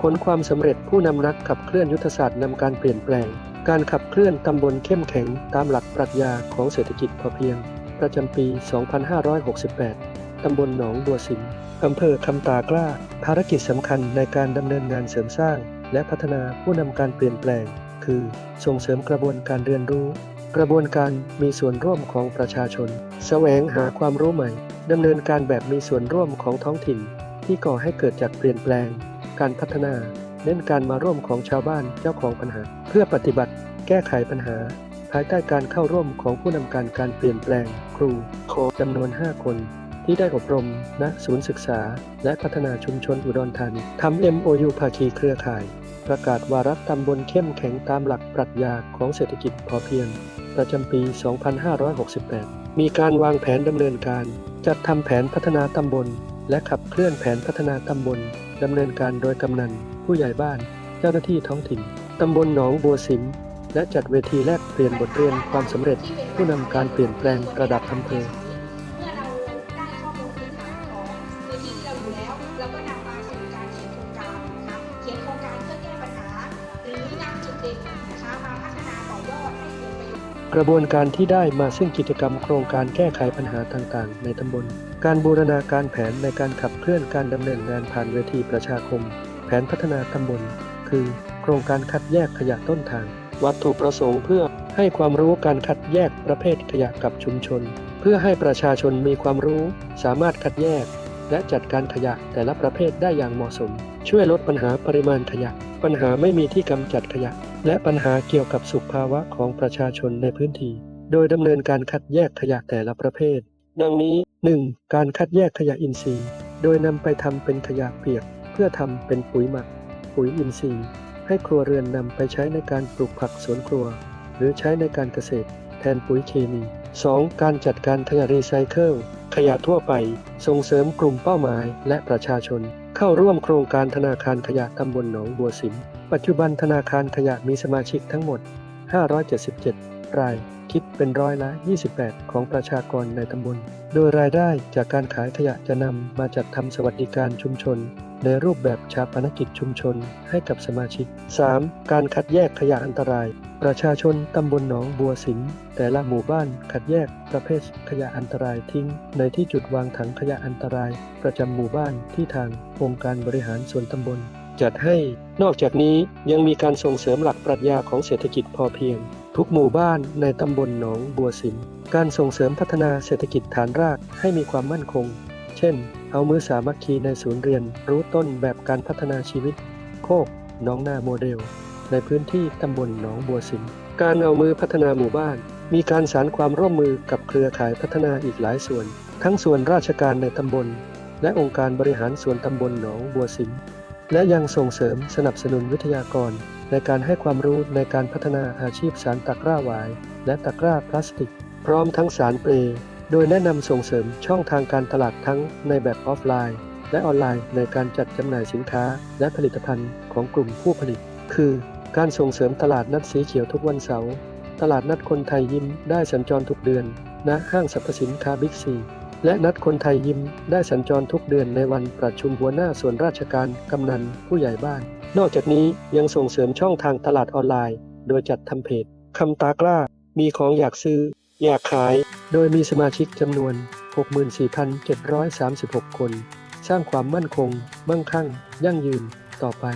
ผลความสำเร็จผู้นำนักขับเคลื่อนยุทธศาสตร์นำการเปลี่ยนแปลง การขับเคลื่อนตำบลเข้มแข็งตามหลักปรัชญาของเศรษฐกิจพอเพียง ประจำปี 2568 ตำบลหนองบัวสิมอำเภอคำตากล้า ภารกิจสำคัญในการดำเนินงานเสริมสร้าง และพัฒนาผู้นำการเปลี่ยนแปลง คือ ส่งเสริมกระบวนการเรียนรู้ กระบวนการมีส่วนร่วมของประชาชน แสวงหาความรู้ใหม่ดำเนินการแบบมีส่วนร่วมของท้องถิ่น ที่ก่อให้เกิดจากเปลี่ยนแปลง การพัฒนา เน้นการมาร่วมของชาวบ้านเจ้าของปัญหา เพื่อปฏิบัติแก้ไขปัญหา ภายใต้การเข้าร่วมของผู้นำการการเปลี่ยนแปลง ครูโคจำนวน 5 คน ที่ได้อบรมณศูนย์ศึกษา และพัฒนาชุมชนอุดรธานีทำ MOU ภาคีเครือข่าย ประกาศวาระตำบลเข้มแข็งตามหลักปรัชญาของเศรษฐกิจพอเพียง ประจำปี 2568 มีการวางแผนดำเนินการ จัดทำแผนพัฒนาตำบล และขับเคลื่อนแผนพัฒนาตำบลดำเนินการโดยกำนัน ผู้ใหญ่บ้าน เจ้าหน้าที่ท้องถิ่นตำบลหนองบัวสิมและจัดเวทีแลกเปลี่ยนบทเรียนความสำเร็จ ผู้นำการเปลี่ยนแปลงระดับอำเภอเมื่อเราได้ข้อมูลพื้นฐานของพื้นที่ที่เราอยู่แล้ว เราก็นำมาสู่การเขียนโครงการนะคะเขียนโครงการเพื่อแก้ปัญหา หรือนำจุดเด่น กระบวนการที่ได้มาซึ่งกิจกรรมโครงการแก้ไขปัญหาต่างๆ ในตำบล การบูรณาการแผนในการขับเคลื่อนการดำเนินงานผ่านเวทีประชาคม แผนพัฒนาตำบล คือ โครงการคัดแยกขยะต้นทาง วัตถุประสงค์เพื่อให้ความรู้การคัดแยกประเภทขยะกับชุมชน เพื่อให้ประชาชนมีความรู้ สามารถคัดแยก และจัดการขยะแต่ละประเภทได้อย่างเหมาะสม ช่วยลดปัญหาปริมาณขยะ ปัญหาไม่มีที่กำจัดขยะ และปัญหาเกี่ยวกับสุขภาวะของประชาชนในพื้นที่ โดยดำเนินการคัดแยกขยะแต่ละประเภท ดังนี้ 1. การคัดแยกขยะอินทรีย์ โดยนำไปทำเป็นขยะเปียก เพื่อทำเป็นปุ๋ยหมัก ปุ๋ยอินทรีย์ ให้ครัวเรือนนำไปใช้ในการปลูกผักสวนครัว หรือใช้ในการเกษตร แทนปุ๋ยเคมี 2. การจัดการขยะรีไซเคิลขยะทั่วไป ส่งเสริมกลุ่มเป้าหมายและประชาชน เข้าร่วมโครงการธนาคารขยะตำบลหนองบัวสิม ปัจจุบันธนาคารขยะมีสมาชิกทั้งหมด 577 ราย คิดเป็นร้อยละ 28 ของประชากรในตำบล โดยรายได้จากการขายขยะจะนำมาจัดทำสวัสดิการชุมชน ในรูปแบบชาปนกิจชุมชนให้กับสมาชิก 3. การคัดแยกขยะอันตราย ประชาชนตำบลหนองบัวสิงแต่ละหมู่บ้านคัดแยกประเภทขยะอันตรายทิ้ง ในที่จุดวางถังขยะอันตราย ประจำหมู่บ้านที่ทางองค์การบริหารส่วนตำบล จัดให้ นอกจากนี้ยังมีการส่งเสริมหลักปรัชญาของเศรษฐกิจพอเพียง ทุกหมู่บ้านในตำบลหนองบัวสิมการส่งเสริมพัฒนาเศรษฐกิจฐานรากให้มีความมั่นคง เช่น เอามือสามัคคีในศูนย์เรียนรู้ต้นแบบการพัฒนาชีวิต โคกน้องนาโมเดล ในพื้นที่ตำบลหนองบัวสิมการเอามือพัฒนาหมู่บ้าน มีการสารความร่วมมือกับเครือข่ายพัฒนาอีกหลายส่วน ทั้งส่วนราชการในตำบล และองค์การบริหารส่วนตำบลหนองบัวสิมและยังส่งเสริมสนับสนุนวิทยากร ในการให้ความรู้ในการพัฒนาอาชีพสารตะกร้าหวาย และตะกร้าพลาสติก พร้อมทั้งสารเปรย์โดยแนะนำส่งเสริมช่องทางการตลาดทั้งในแบบออฟไลน์ และออนไลน์ในการจัดจำหน่ายสินค้า และผลิตภัณฑ์ของกลุ่มผู้ผลิต คือ การส่งเสริมตลาดนัดสีเขียวทุกวันเสาร์ตลาดนัดคนไทยยิ้มได้สัญจรทุกเดือนณห้างสรรพสินค้าบิ๊กซีและนัดคนไทยยิ้มได้สัญจรทุกเดือนในวันประชุมหัวหน้าส่วนราชการกำนันผู้ใหญ่บ้าน นอกจากนี้ยังส่งเสริมช่องทางตลาดออนไลน์ โดยจัดทำเพจคำตากล้า มีของอยากซื้อ อยากขาย โดยมีสมาชิกจำนวน 64,736 คน สร้างความมั่นคง มั่งคั่ง ยั่งยืนต่อไป